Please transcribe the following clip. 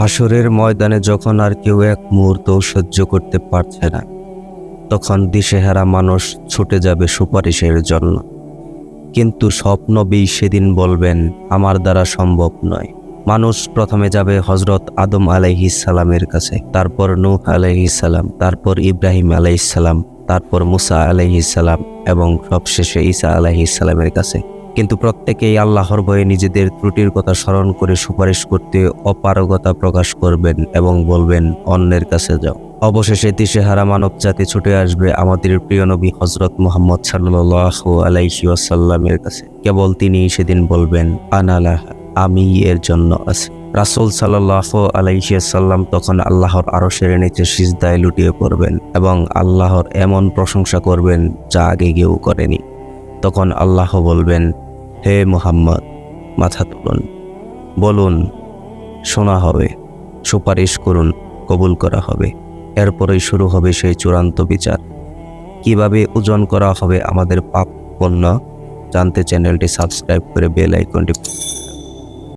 হাসরের ময়দানে যখন আর কেউ এক মুহূর্ত সহ্য করতে পারছে না, তখন দিশেহারা মানুষ ছুটে যাবে সুপারিশের জন্য। কিন্তু স্বপ্ন স্বপ্নবী সেদিন বলবেন, আমার দ্বারা সম্ভব নয়। মানুষ প্রথমে যাবে হজরত আদম আলাইহিসালামের কাছে, তারপর নূহ আলাইহিসালাম তারপর ইব্রাহিম আলাইহিসালাম তারপর মুসা আলাইহিসালাম এবং সবশেষে ঈসা আলাইহিসালামের কাছে। কিন্তু প্রত্যেকেই আল্লাহর ভয়ে নিজেদের ত্রুটির কথা স্মরণ করে সুপারিশ করতে অপারগতা প্রকাশ করবেন এবং বলবেন, অন্যের কাছে যাও। অবশেষে দিশেহারা মানব জাতি ছুটে আসবে আমাদের প্রিয় নবী হজরত মোহাম্মদ সাল্লাহ আলাইহি ওয়াসাল্লামের কাছে। কেবল তিনি সেদিন বলবেন, আনালাহ, আমি এর জন্য আছি। রাসুল সাল্লাহ আলাইসাল্লাম তখন আল্লাহর আরশের নিচে সিজদায় লুটিয়ে পড়বেন এবং আল্লাহর এমন প্রশংসা করবেন যা আগে কেউ করেনি। তখন আল্লাহ বলবেন হে মোহাম্মদ, মাথা তুলুন। বলুন, শোনা হবে, সুপারিশ করুন, কবুল করা হবে। এরপরেই শুরু হবে সেই চূড়ান্ত বিচার। কীভাবে ওজন করা হবে আমাদের পাপ পণ্য? জানতে চ্যানেলটি সাবস্ক্রাইব করে বেল আইকনটি